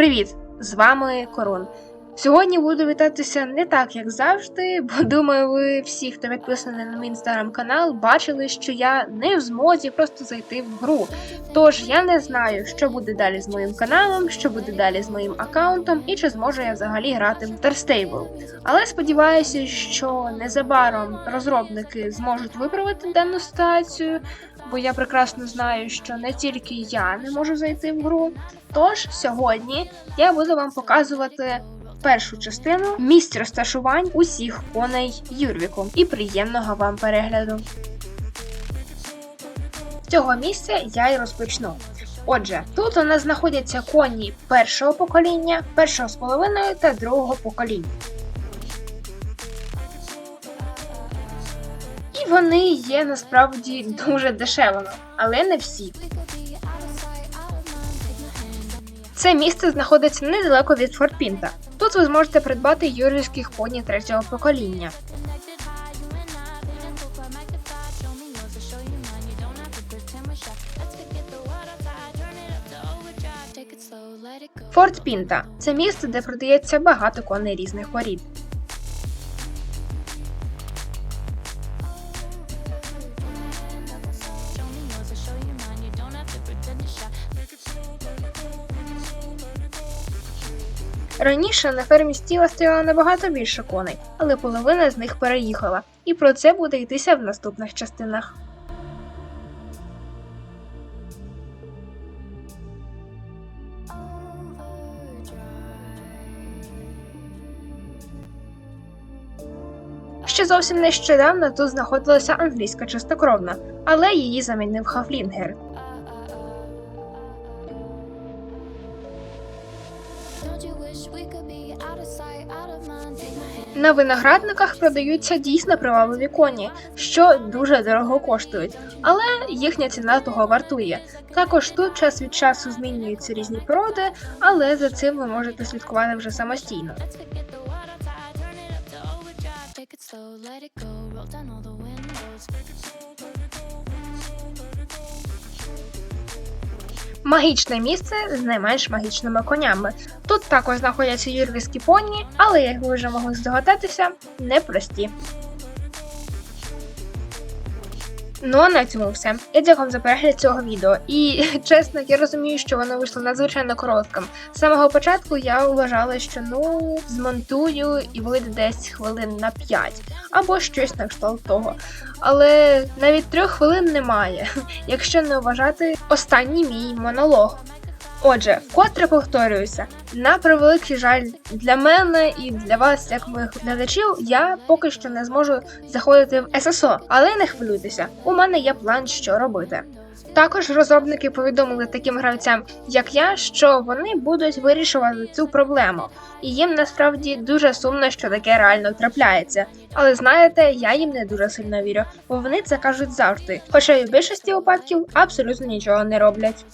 Привіт! З вами Корон. Сьогодні буду вітатися не так, як завжди, бо думаю, ви всі, хто підписаний на мій інстаграм-канал, бачили, що я не в змозі просто зайти в гру. Тож я не знаю, що буде далі з моїм каналом, що буде далі з моїм аккаунтом і чи зможу я взагалі грати в Darstable. Але сподіваюся, що незабаром розробники зможуть виправити дану ситуацію, бо я прекрасно знаю, що не тільки я не можу зайти в гру. Тож сьогодні я буду вам показувати першу частину місць розташувань усіх коней Юрвіку. І приємного вам перегляду. З цього місця я й розпочну. Отже, тут у нас знаходяться коні першого покоління, першого з половиною та другого покоління. Вони є насправді дуже дешевими, але не всі. Це місце знаходиться недалеко від Фортпінта. Тут ви зможете придбати юрійських поні третього покоління. Форт Пінта це місце, де продається багато коней різних порід. Раніше на фермі стіла стояло набагато більше коней, але половина з них переїхала, і про це буде йтися в наступних частинах. Ще зовсім нещодавно тут знаходилася англійська чистокровна, але її замінив Хафлінгер. На виноградниках продаються дійсно привабливі коні, що дуже дорого коштують, але їхня ціна того вартує. Також тут час від часу змінюються різні породи, але за цим ви можете слідкувати вже самостійно. Магічне місце з найменш магічними конями. Тут також знаходяться юрвіські поні, але як ви вже могли здогадатися, непрості. Ну а на цьому все. Я дякую вам за перегляд цього відео. І чесно, я розумію, що воно вийшло надзвичайно коротким. З самого початку я вважала, що ну змонтую і вийде десь хвилин на 5 або щось на кшталт того. Але навіть трьох хвилин немає, якщо не вважати останній мій монолог. Отже, вкотре повторююся, на превеликий жаль для мене і для вас, як моїх глядачів, я поки що не зможу заходити в ССО, але не хвилюйтеся, у мене є план, що робити. Також розробники повідомили таким гравцям, як я, що вони будуть вирішувати цю проблему, і їм насправді дуже сумно, що таке реально трапляється. Але знаєте, я їм не дуже сильно вірю, бо вони це кажуть завжди, хоча й у більшості випадків абсолютно нічого не роблять.